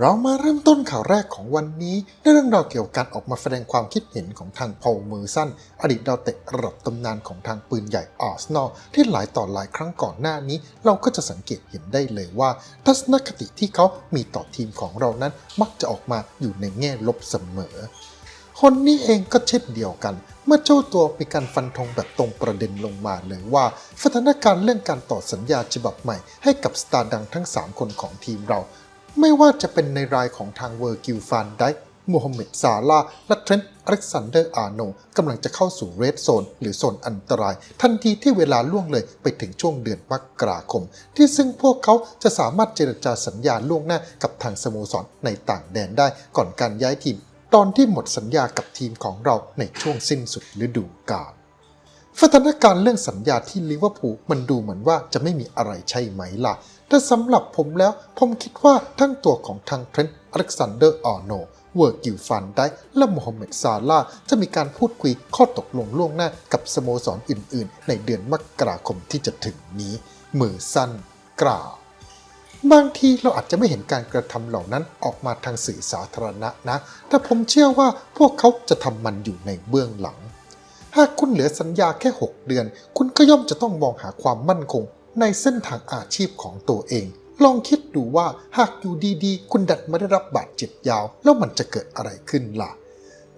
เรามาเริ่มต้นข่าวแรกของวันนี้ด้วยเรื่องราวเกี่ยวกับการออกมาแสดงความคิดเห็นของทางพอลมือสั้น อดีตดาวเตะระดับตำนานของทางปืนใหญ่อาร์เซนอลที่หลายต่อหลายครั้งก่อนหน้านี้ เราก็จะสังเกตเห็นได้เลยว่า ทัศนคติที่เขามีต่อทีมของเรานั้นมักจะออกมาอยู่ในแง่ลบเสมอ คนนี้เองก็เช่นเดียวกันเมื่อเจ้าตัวมีการฟันธงแบบตรงประเด็นลงมาเลยว่าสถานการณ์เรื่องการต่อสัญญาฉบับใหม่ให้กับสตาร์ดังทั้ง 3 คนของทีมเรา ไม่ว่าจะเป็นในรายของทางเวอร์กิลฟานไดมูฮัมเหม็ดซาลาและเทรนต์อเล็กซานเดอร์อาร์โนกำลังจะเข้าสู่เรดโซน หรือโซนอันตราย ทันทีที่เวลาล่วงเลยไปถึงช่วงเดือนมกราคม ที่ซึ่งพวกเขาจะสามารถเจรจาสัญญาล่วงหน้ากับทางสโมสรในต่างแดนได้ก่อนการย้ายทีม ตอนที่หมดสัญญากับทีมของเราในช่วงสิ้นสุดฤดูกาลสถานการณ์เรื่องสัญญาที่ลิเวอร์พูลมันดูเหมือนว่าจะไม่มีอะไรใช่ไหมล่ะ แต่สำหรับผมแล้ว ผมคิดว่าทั้งตัวของทางเทรนต์อเล็กซานเดอร์อาร์โนเวอร์กิลฟันได้และโมฮัมเหม็ดซาลาจะมีการพูดคุยข้อตกลงล่วงหน้ากับสโมสรอื่น ๆ ในเดือนมกราคมที่จะถึงนี้ มือสั้นกล่าวบางทีเราอาจจะไม่เห็นการกระทำเหล่านั้นออกมาทางสื่อสาธารณะนะ แต่ผมเชื่อว่าพวกเขาจะทำมันอยู่ในเบื้องหลัง หากคุณเหลือสัญญาแค่ 6 เดือน คุณก็ย่อมจะต้องมองหาความมั่นคง ในเส้นทางอาชีพของตัวเอง ลองคิดดูว่าหากอยู่ดีๆ คุณดัดมาได้รับบาดเจ็บยาว แล้วมันจะเกิดอะไรขึ้นล่ะ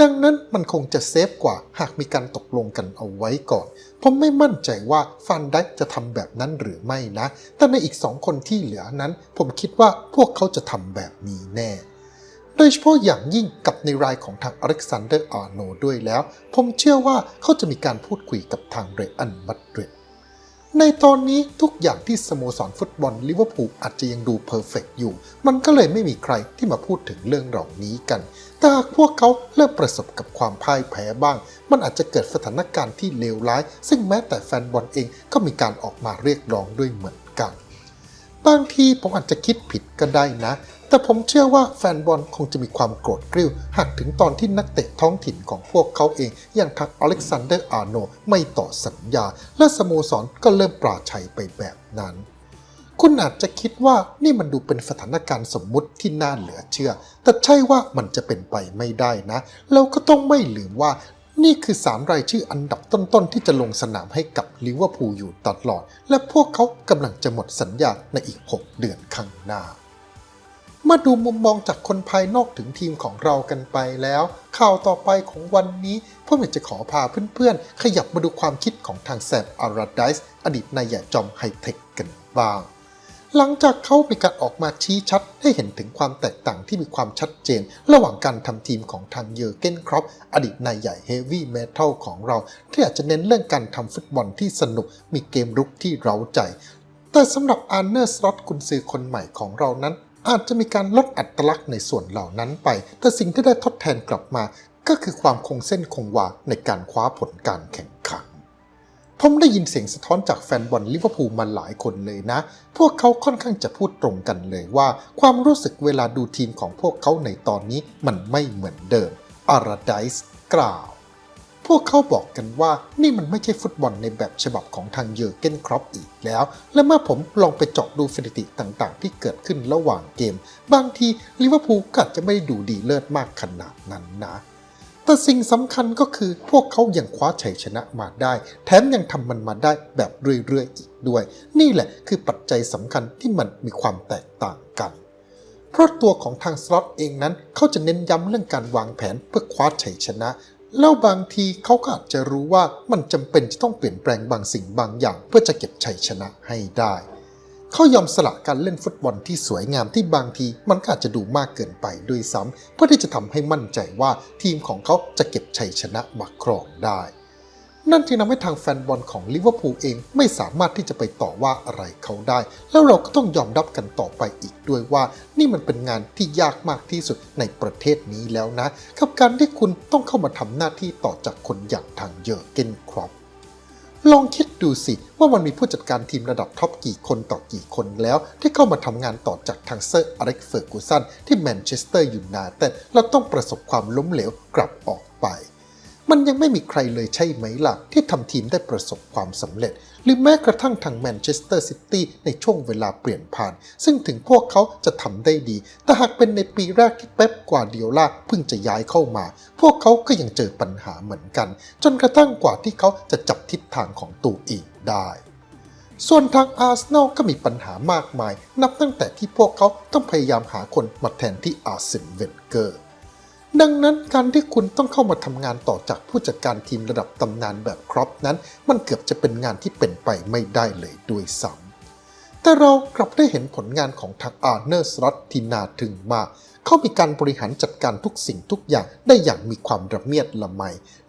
ดังนั้นมันคงจะเซฟกว่าหากมีการตกลงกันเอาไว้ก่อน ผมไม่มั่นใจว่าฟันไดค์จะทำแบบนั้นหรือไม่นะ แต่ในอีกสองคนที่เหลือนั้น ผมคิดว่าพวกเขาจะทำแบบนี้แน่โดยเฉพาะอย่างยิ่งกับในรายของทางอเล็กซานเดอร์อาร์โนด้วยแล้ว ผมเชื่อว่าเขาจะมีการพูดคุยกับทางเรอันมัดริด ในตอนนี้ทุกอย่างที่สโมสรฟุตบอลลิเวอร์พูลอาจจะยังดูเพอร์เฟกอยู่ มันก็เลยไม่มีใครที่มาพูดถึงเรื่องเหล่านี้กัน แต่หากพวกเขาเริ่มประสบกับความพ่ายแพ้บ้าง มันอาจจะเกิดสถานการณ์ที่เลวร้าย ซึ่งแม้แต่แฟนบอลเองก็มีการออกมาเรียกร้องด้วยเหมือนกัน บางทีผมอาจจะคิดผิดก็ได้นะ แต่ผมเชื่อว่าแฟนบอลคงจะมีความโกรธกริ้ว หากถึงตอนที่นักเตะท้องถิ่นของพวกเขาเอง อย่างทางอเล็กซานเดอร์อาร์โนไม่ต่อสัญญา และสโมสรก็เริ่มปราชัยไปแบบนั้น คุณอาจจะคิดว่านี่มันดูเป็นสถานการณ์สมมุติที่น่าเหลือเชื่อ แต่ใช่ว่ามันจะเป็นไปไม่ได้นะแล้วก็ต้องไม่ลืมว่า นี่คือ 3 รายชื่ออันดับต้นๆ ที่จะลงสนามให้กับลิเวอร์พูลอยู่ตลอด และพวกเขากำลังจะหมดสัญญาในอีก 6 เดือนข้างหน้า มาดูมุมมองจากคนภายนอกถึงทีมของเรากันไปแล้ว ข่าวต่อไปของวันนี้ผมอยากจะขอพาเพื่อนๆ ขยับมาดูความคิดของทางแซมอาราไดส์อดีตนายใหญ่จอมไฮเทคกันบ้าง หลังจากเขามีการออกมาชี้ชัดให้เห็นถึงความแตกต่างที่มีความชัดเจน ระหว่างการทำทีมของทางเยอร์เกนครอปอดีตนายใหญ่เฮฟวี่เมทัลของเรา ที่อาจจะเน้นเรื่องการทำฟุตบอลที่สนุก มีเกมรุกที่เร้าใจ แต่สำหรับอาร์เนอร์สล็อตกุนซือคนใหม่ของเรานั้น อาจจะมีการลดอัตลักษณ์ในส่วนเหล่านั้นไป แต่สิ่งที่ได้ทดแทนกลับมา ก็คือความคงเส้นคงวาในการคว้าผลการแข่งขัน ผมได้ยินเสียงสะท้อนจากแฟนบอลลิเวอร์พูลมาหลายคนเลยนะ พวกเขาค่อนข้างจะพูดตรงกันเลยว่า ความรู้สึกเวลาดูทีมของพวกเขาในตอนนี้มันไม่เหมือนเดิมอาราไดส์กล่าว พวกเขาบอกกันว่านี่มันไม่ใช่ฟุตบอลในแบบฉบับของทางเยอร์เกนครอปอีกแล้ว และเมื่อผมลองไปเจาะดูสถิติต่างๆ ที่เกิดขึ้นระหว่างเกม บางทีลิเวอร์พูลก็อาจจะไม่ได้ดูดีเลิศมากขนาดนั้นนะ แต่สิ่งสำคัญก็คือพวกเขายังคว้าชัยชนะมาได้ แถมยังทำมันมาได้แบบเรื่อยๆอีกด้วย นี่แหละคือปัจจัยสำคัญที่มันมีความแตกต่างกัน เพราะตัวของทางสล็อตเองนั้นเขาจะเน้นย้ำเรื่องการวางแผนเพื่อคว้าชัยชนะ แล้วบางทีเขาก็อาจจะรู้ว่ามันจำเป็นจะต้องเปลี่ยนแปลงบางสิ่งบางอย่าง เพื่อจะเก็บชัยชนะให้ได้ เขายอมสละการเล่นฟุตบอลที่สวยงามที่บางที มันก็อาจจะดูมากเกินไปด้วยซ้ำเพื่อที่จะทำให้มั่นใจว่าทีมของเขาจะเก็บชัยชนะมาครองได้ นั่นจึงทำให้ทางแฟนบอลของลิเวอร์พูลเองไม่สามารถที่จะไปต่อว่าอะไรเขาได้ แล้วเราก็ต้องยอมรับกันต่อไปอีกด้วยว่า นี่มันเป็นงานที่ยากมากที่สุดในประเทศนี้แล้วนะ กับการที่คุณต้องเข้ามาทำหน้าที่ต่อจากคนอย่างทางเยอร์เกนครอป ลองคิดดูสิว่ามันมีผู้จัดการทีมระดับท็อปกี่คนต่อกี่คนแล้ว ที่เข้ามาทำงานต่อจากทางเซอร์อเล็กเฟอร์กูสันที่แมนเชสเตอร์ยูไนเต็ดแล้วต้องประสบความล้มเหลวกลับออกไป มันยังไม่มีใครเลยใช่ไหมล่ะ ที่ทำทีมได้ประสบความสำเร็จ หรือแม้กระทั่งทางแมนเชสเตอร์ซิตี้ในช่วงเวลาเปลี่ยนผ่าน ซึ่งถึงพวกเขาจะทำได้ดี แต่หากเป็นในปีแรกที่เป๊ปกวาเดียล่าเพิ่งจะย้ายเข้ามา พวกเขาก็ยังเจอปัญหาเหมือนกัน จนกระทั่งกว่าที่เขาจะจับทิศทางของตัวเองได้ส่วนทางอาร์เซนอลก็มีปัญหามากมาย นับตั้งแต่ที่พวกเขาต้องพยายามหาคนมาแทนที่อาร์เซนเวนเกอร์ ดังนั้นการที่คุณต้องเข้ามาทำงานต่อจากผู้จัดการทีมระดับตำนานแบบครอปนั้น มันเกือบจะเป็นงานที่เป็นไปไม่ได้เลยด้วยซ้ำแต่เรากลับได้เห็นผลงานของทางอาร์เนอร์สลอตที่น่าถึงมากเขามีการบริหารจัดการทุกสิ่งทุกอย่างได้อย่างมีความระเมียดละไม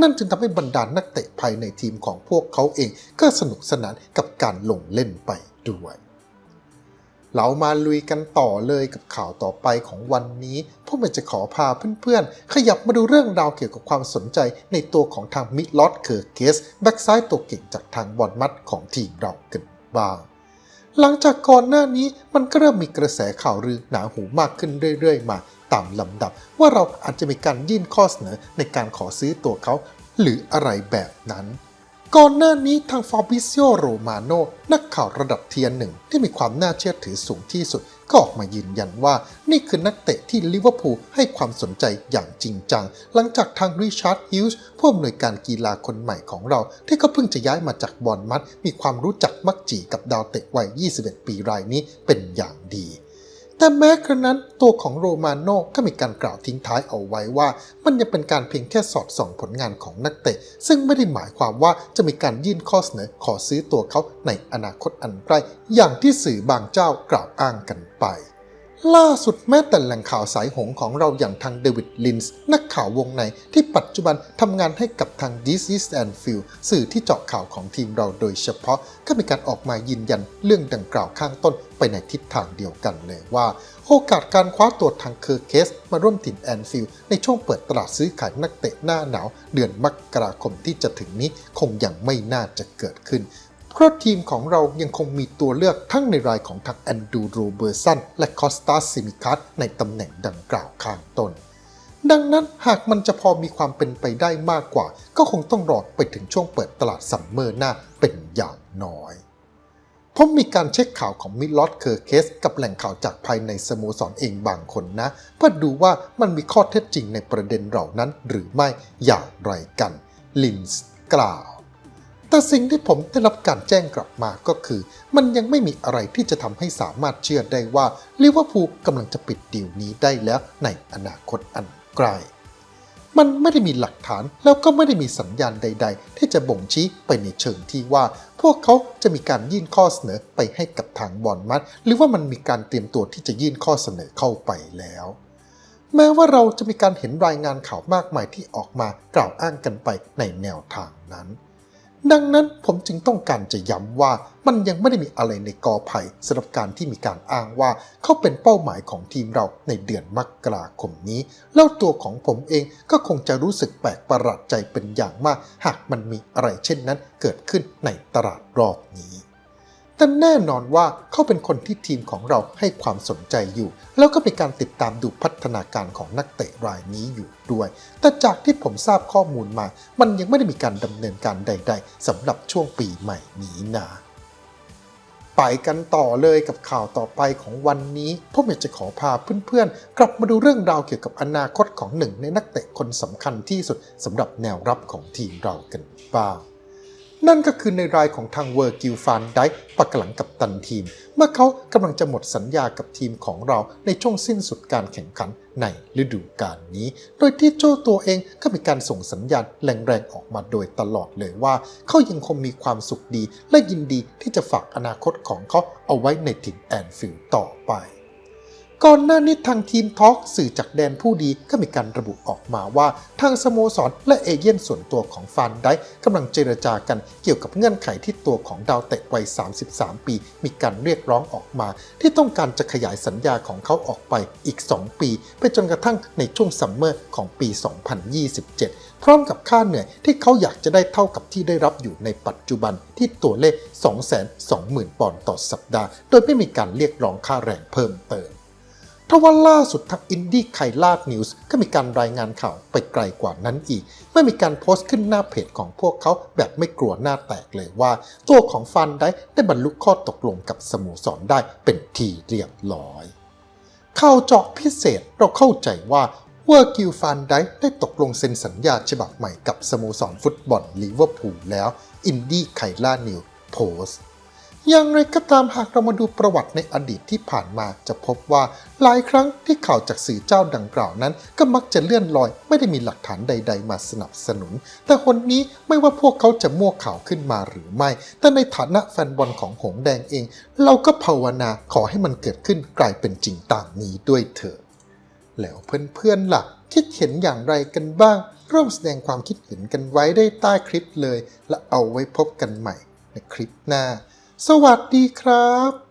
นั่นจึงทำให้บรรดานักเตะภายในทีมของพวกเขาเองก็สนุกสนานกับการลงเล่นไปด้วย เรามาลุยกันต่อเลยกับข่าวต่อไปของวันนี้ พวกมันจะขอพาเพื่อนๆ ขยับมาดูเรื่องราวเกี่ยวกับความสนใจในตัวของทางมิลอตเคอร์เกสแบ็กซ้ายตัวเก่งจากทางบอลมัดของทีมเรากันบ้าง หลังจากก่อนหน้านี้มันก็เริ่มมีกระแสข่าวลือหนาหูมากขึ้นเรื่อยๆ มาตามลำดับ ว่าเราอาจจะมีการยื่นข้อเสนอในการขอซื้อตัวเขา หรืออะไรแบบนั้น ก่อนหน้านี้ทางฟาบิซิโอโรมาโนนักข่าวระดับเทียนหนึ่งที่มีความน่าเชื่อถือสูงที่สุด ก็ออกมายืนยันว่า นี่คือนักเตะที่ลิเวอร์พูลให้ความสนใจอย่างจริงจัง หลังจากทางริชาร์ดฮิลส์ผู้อำนวยการกีฬาคนใหม่ของเรา ที่ก็เพิ่งจะย้ายมาจากบอลมัดมีความรู้จักมักจีกับดาวเตะวัย 21 ปีรายนี้เป็นอย่างดี แต่แม้กระนั้นตัวของโรมาโน่ก็มีการกล่าวทิ้งท้ายเอาไว้ว่า มันยังเป็นการเพียงแค่สอดส่องผลงานของนักเตะ ซึ่งไม่ได้หมายความว่าจะมีการยื่นข้อเสนอขอซื้อตัวเขาในอนาคตอันใกล้ อย่างที่สื่อบางเจ้ากล่าวอ้างกันไป ล่าสุดแม้แต่แหล่งข่าวสายหงของเราอย่างทางเดวิดลินส์นักข่าววงในที่ปัจจุบันทำงานให้กับทาง This is and Field สื่อที่เจาะข่าวของทีมเราโดยเฉพาะ ก็มีการออกมายืนยันเรื่องดังกล่าวข้างต้นไปในทิศทางเดียวกันเลยว่า โอกาสการคว้าตัวทางเคอร์เคส มาร่วมถิ่นแอนฟิลด์ในช่วงเปิดตลาดซื้อขายนักเตะหน้าหนาว เดือนมกราคมที่จะถึงนี้คงยังไม่น่าจะเกิดขึ้น เพราะทีมของเรายังคงมีตัวเลือกทั้งในรายของทางแอนดูโรเบอร์สันและคอสตาซิมิคัสในตำแหน่งดังกล่าวข้างต้นดังนั้นหากมันจะพอมีความเป็นไปได้มากกว่า ก็คงต้องรอไปถึงช่วงเปิดตลาดซัมเมอร์หน้าเป็นอย่างน้อยผมมีการเช็คข่าวของมิลลอดเคอร์เคสกับแหล่งข่าวจากภายในสโมสรเองบางคนนะ เพื่อดูว่ามันมีข้อเท็จจริงในประเด็นเหล่านั้นหรือไม่อย่างไรกัน ลินส์กล่าว แต่สิ่งที่ผมได้รับการแจ้งกลับมาก็คือ มันยังไม่มีอะไรที่จะทำให้สามารถเชื่อได้ว่าลิเวอร์พูลกำลังจะปิดดีลนี้ได้แล้วในอนาคตอันใกล้มันไม่ได้มีหลักฐานแล้วก็ไม่ได้มีสัญญาณใด ๆ ที่จะบ่งชี้ไปในเชิงที่ว่า พวกเขาจะมีการยื่นข้อเสนอไปให้กับทางบอลมัดหรือว่ามันมีการเตรียมตัวที่จะยื่นข้อเสนอเข้าไปแล้ว แม้ว่าเราจะมีการเห็นรายงานข่าวมากมายที่ออกมากล่าวอ้างกันไปในแนวทางนั้น ดังนั้นผมจึงต้องการจะย้ำว่ามันยังไม่ได้มีอะไรในกอไผ่สำหรับการที่มีการอ้างว่าเขาเป็นเป้าหมายของทีมเราในเดือนมกราคมนี้ แล้วตัวของผมเองก็คงจะรู้สึกแปลกประหลาดใจเป็นอย่างมาก หากมันมีอะไรเช่นนั้นเกิดขึ้นในตลาดรอบนี้ แต่แน่นอนว่าเขาเป็นคนที่ทีมของเราให้ความสนใจอยู่ แล้วก็มีการติดตามดูพัฒนาการของนักเตะรายนี้อยู่ด้วย แต่จากที่ผมทราบข้อมูลมา มันยังไม่ได้มีการดำเนินการใด ๆสำหรับช่วงปีใหม่นี้นะไปกันต่อเลยกับข่าวต่อไปของวันนี้ผมอยากจะขอพาเพื่อนๆ กลับมาดูเรื่องราวเกี่ยวกับอนาคตของหนึ่งในนักเตะคนสำคัญที่สุดสำหรับแนวรับของทีมเรากันบ้าง นั่นก็คือในรายของทางเวอร์กิลฟานไดค์ปักหลังกับตันทีม เมื่อเขากำลังจะหมดสัญญากับทีมของเราในช่วงสิ้นสุดการแข่งขันในฤดูกาลนี้ โดยที่โจตัวเองก็มีการส่งสัญญาณแรงๆออกมาโดยตลอดเลยว่า เขายังคงมีความสุขดีและยินดีที่จะฝากอนาคตของเขาเอาไว้ในถิ่นแอนฟิลด์ต่อไป ก่อนหน้านี้ทางทีมทอล์กสื่อจากแดนผู้ดีก็มีการระบุออกมาว่า ทางสโมสรและเอเย่นส่วนตัวของฟานไดค์กำลังเจรจากันเกี่ยวกับเงื่อนไขที่ตัวของดาวเตะวัย 33 ปี มีการเรียกร้องออกมา ที่ต้องการจะขยายสัญญาของเขาออกไปอีก 2 ปี ไปจนกระทั่งในช่วงซัมเมอร์ของปี 2027 พร้อมกับค่าเหนื่อยที่เขาอยากจะได้เท่ากับที่ได้รับอยู่ในปัจจุบันที่ตัวเลข 220,000 ปอนด์ต่อสัปดาห์ โดยไม่มีการเรียกร้องค่าแรงเพิ่มเติม ทว่าล่าสุดทางอินดี้ไคลาดนิวส์ก็มีการรายงานข่าวไปไกลกว่านั้นอีก เมื่อมีการโพสต์ขึ้นหน้าเพจของพวกเขาแบบไม่กลัวหน้าแตกเลยว่า ตัวของฟันได้ได้บรรลุข้อตกลงกับสโมสรได้เป็นทีเรียบร้อยข่าวเจาะพิเศษเราเข้าใจว่าเวอร์กิลฟันได้ได้ตกลงเซ็นสัญญาฉบับใหม่กับสโมสรฟุตบอลลิเวอร์พูลแล้ว อินดี้ไคลานิวโพสต์ อย่างไรก็ตามหากเรามาดูประวัติในอดีตที่ผ่านมาจะพบว่าหลายครั้งที่ข่าวจากสื่อเจ้าดังกล่าวนั้น ก็มักจะเลื่อนลอย ไม่ได้มีหลักฐานใด ๆ มาสนับสนุน แต่คนนี้ไม่ว่าพวกเขาจะมั่วข่าวขึ้นมาหรือไม่ แต่ในฐานะแฟนบอลของหงแดงเอง เราก็ภาวนาขอให้มันเกิดขึ้นกลายเป็นจริงตามนี้ด้วยเถอะแล้วเพื่อนๆล่ะคิดเห็นอย่างไรกันบ้าง ร่วมแสดงความคิดเห็นกันไว้ได้ใต้คลิปเลย และเอาไว้พบกันใหม่ในคลิปหน้า สวัสดีครับ